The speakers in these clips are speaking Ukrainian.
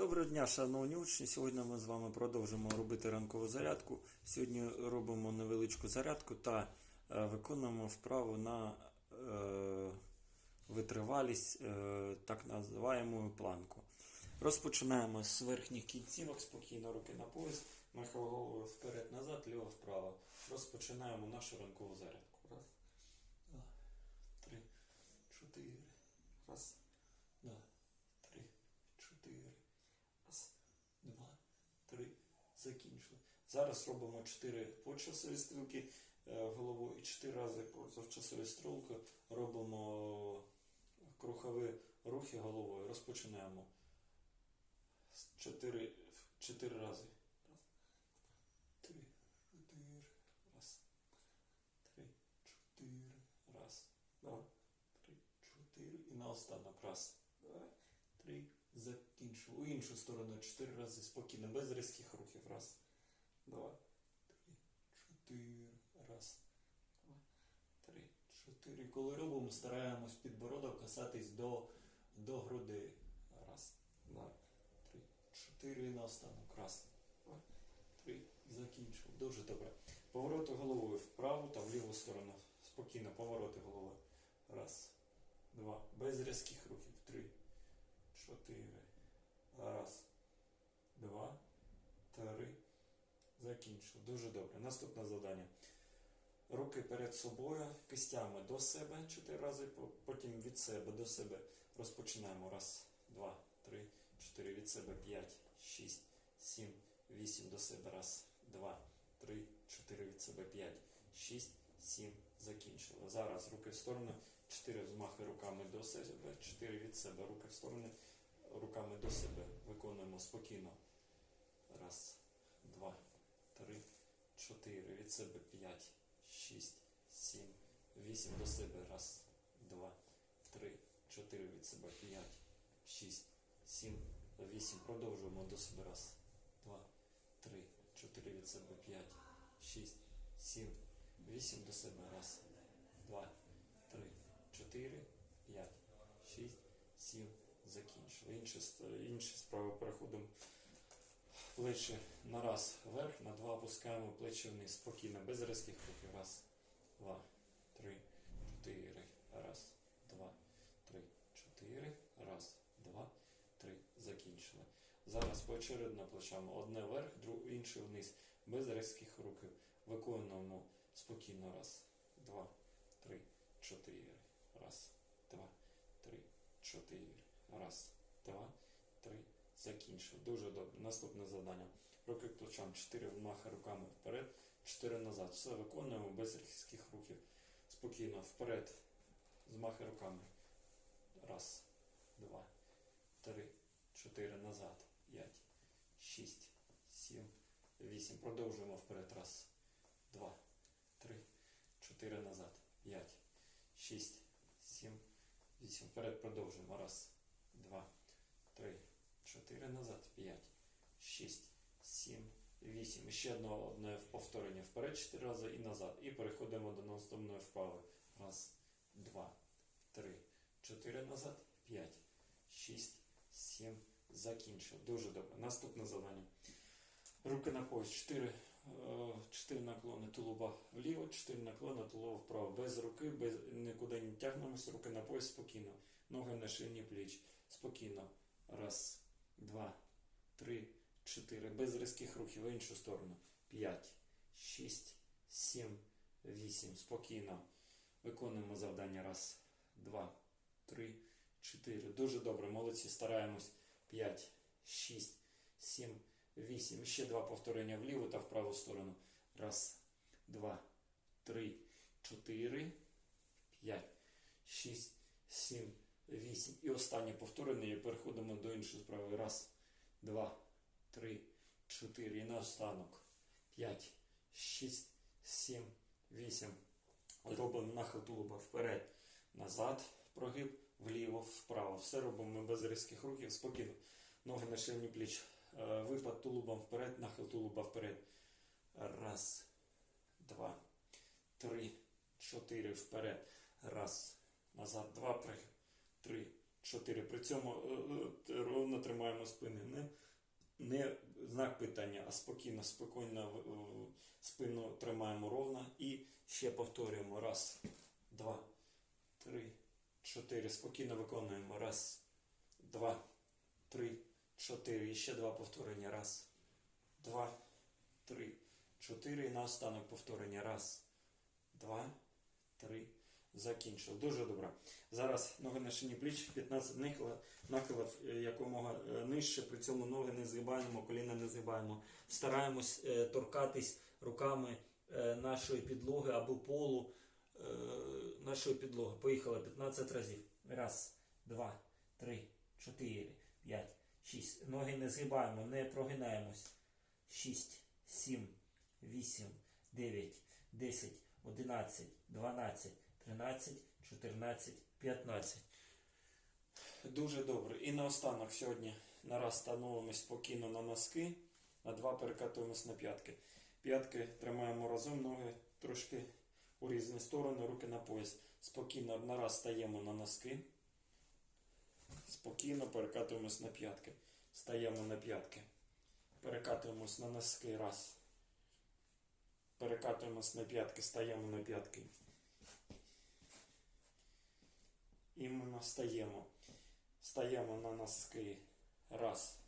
Доброго дня, шановні учні. Сьогодні ми з вами продовжимо робити ранкову зарядку. Сьогодні робимо невеличку зарядку та е, виконуємо вправу на е, витривалість, е, так називаємо планку. Розпочинаємо з верхніх кінцівок, спокійно руки на пояс, нахил голову вперед-назад, ліво-вправо. Розпочинаємо нашу ранкову зарядку. Раз, два, три, чотири. Раз, два, три, чотири. Раз, два, три. Закінчили. Зараз робимо 4 почасові стрілки е, головою і 4 рази позавчасові стрілки робимо крухові рухи головою. Розпочинаємо. 4, 4 рази. Раз, три, чотири. Раз, три, чотири. Раз, два, три, чотири. І наостанок. Раз, два, три. Закінчив. У іншу сторону 4 рази спокійно, без різких рухів. Раз, два, три, чотири. Раз, два, три, чотири. Коли робимо, стараємось підбородок касатись до, до груди. Раз, два, три, чотири. І наостанок. Раз, два, три. Закінчив. Дуже добре. Повороти головою вправо та в ліву сторону. Спокійно, повороти головою. Раз, два. Без різких рухів. Три, чотири. Раз, два, три. Закінчив. Дуже добре. Наступне завдання. Руки перед собою, кистями до себе чотири рази, потім від себе до себе. Розпочинаємо. Раз, два, три, чотири. Від себе п'ять, шість, сім, вісім до себе. Раз, два, три, чотири. Від себе п'ять, шість, сім. Закінчили. Зараз руки в сторону. Чотири взмахи руками до себе, чотири від себе. Руки в сторони руками до себе. Виконуємо спокійно. Раз, два, три, чотири. Від себе п'ять, шість, сім, вісім до себе. Раз, два, три, чотири. Від себе п'ять, шість, сім, вісім. Продовжуємо до себе. Раз, два, три, чотири. Від себе п'ять, шість, сім, вісім до себе. Раз, два, три, чотири, п'ять, шість, сім. Закінчили. Інші, інші справи переходимо плечі на раз вверх, на два опускаємо плечі вниз. Спокійно, без різких рухів. Раз, два, три, чотири. Раз, два, три, чотири. Раз, два, три. Закінчили. Зараз поочередно плечами. Одне вверх, інше вниз. Без різких рухів. Виконуємо спокійно. Раз, два, три, чотири. Раз, два, три, чотири. Раз, два, три. Закінчив. Дуже добре. Наступне завдання. Руки плечам. 4 вмахи руками вперед, 4 назад. Все виконуємо без різких рухів. Спокійно. Вперед. Змахи руками. Раз, два, три, чотири. Назад. П'ять, шість, сім, вісім. Продовжуємо вперед. Раз, два, три, чотири. Назад. П'ять, шість, сім, вісім. Вперед продовжуємо. Раз. 4 назад, 5, 6, 7, 8. І ще одне, одне повторення вперед 4 рази і назад. І переходимо до наступної вправи. Раз, два, три, 4 назад, 5, 6, 7. Закінчив. Дуже добре. Наступне завдання. Руки на пояс. 4, 4 наклони тулуба вліво, 4 наклони тулуба вправо. Без руки, без, нікуди не тягнемося. Руки на пояс спокійно. Ноги на ширині пліч. Спокійно. Раз, два, три, чотири. Без різких рухів в іншу сторону. П'ять, шість, сім, вісім. Спокійно. Виконуємо завдання. Раз, два, три, чотири. Дуже добре. Молодці. Стараємось. П'ять, шість, сім, вісім. Ще два повторення вліву та в праву сторону. Раз, два, три, чотири, п'ять, шість, сім. 8. І останнє повторення. І переходимо до іншої справи. Раз, два, три, чотири. І наш станок. 5, 6, 7, 8. Робимо нахил тулуба вперед, назад, прогиб, вліво, вправо. Все робимо без різких рухів, спокійно. Ноги на ширні пліч. Е, випад тулубом вперед, нахил тулуба вперед. Раз, два, три, чотири. Вперед. Раз. Назад. Два. Прихід. 3, 4. При цьому е, е, ровно тримаємо спини. Не не знак питання, а спокійно, спокійно спину тримаємо ровно і ще повторюємо. Раз, два, три, чотири. Спокійно виконуємо. Раз, два, три, чотири. І ще два повторення. Раз, два, три, чотири. І на останок повторення. Раз, два, три. Закінчив. Дуже добре. Зараз ноги на шині пліч, 15 нахилів, е, якомога е, нижче, при цьому ноги не згибаємо, коліна не згибаємо. Стараємось е, торкатись руками нашої підлоги або полу нашої підлоги. Поїхали 15 разів. Раз, два, три, чотири, п'ять, шість. Ноги не згибаємо, не прогинаємось. Шість, сім, вісім, дев'ять, десять, одинадцять, дванадцять. 13, 14, 15. Дуже добре. І наостанок сьогодні нараз становимось спокійно на носки, на два перекатуємось на п'ятки. П'ятки тримаємо разом, ноги трошки у різні сторони, руки на пояс. Спокійно нараз стаємо на носки. Спокійно перекатуємось на п'ятки. Стаємо на п'ятки. Перекатуємось на носки. Раз. Перекатуємось на п'ятки, стаємо на п'ятки. Іменно стаємо. Стаємо на носки. Раз.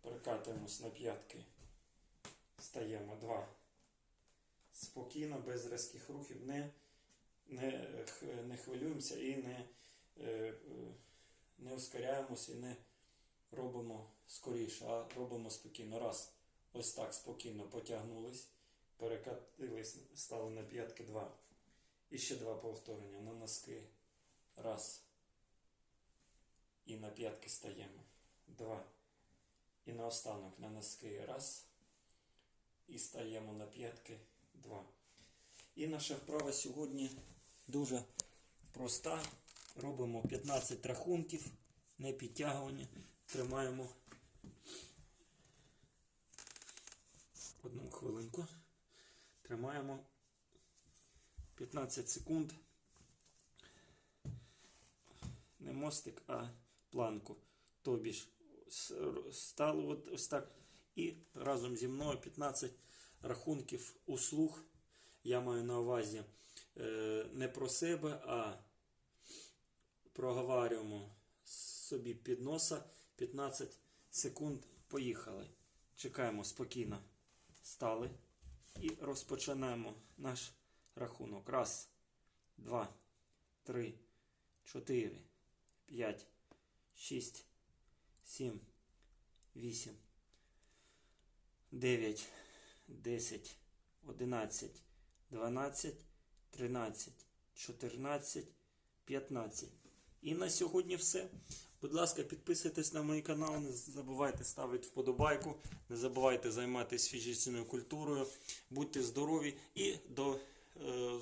Перекатуємось на п'ятки. Стаємо. Два. Спокійно, без різких рухів. Не, не, не хвилюємося і не, е, е, не ускоряємося і не робимо скоріше, а робимо спокійно. Раз. Ось так спокійно потягнулись. Перекатились, стали на п'ятки. Два. І ще два повторення на носки. Раз. І на п'ятки стаємо. Два. І на останок на носки. Раз. І стаємо на п'ятки. Два. І наша вправа сьогодні дуже проста. Робимо 15 рахунків, не підтягування. Тримаємо одну хвилинку. Тримаємо 15 секунд. Не мостик, а планку. Тобі ж стало от ось так. І разом зі мною 15 рахунків у слух. Я маю на увазі е, не про себе, а проговорюємо собі під носа 15 секунд. Поїхали. Чекаємо спокійно. Стали. І розпочинаємо наш рахунок. Раз, два, три, чотири, 6, 7, 8, 9, 10, 11, 12, 13, 14, 15. І на сьогодні все. Будь ласка, підписуйтесь на мій канал, не забувайте ставити вподобайку, не забувайте займатися фізичною культурою, будьте здорові і до, е,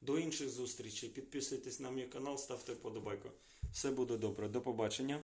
до інших зустрічей. Підписуйтесь на мій канал, ставте вподобайку. Все буде добре. До побачення.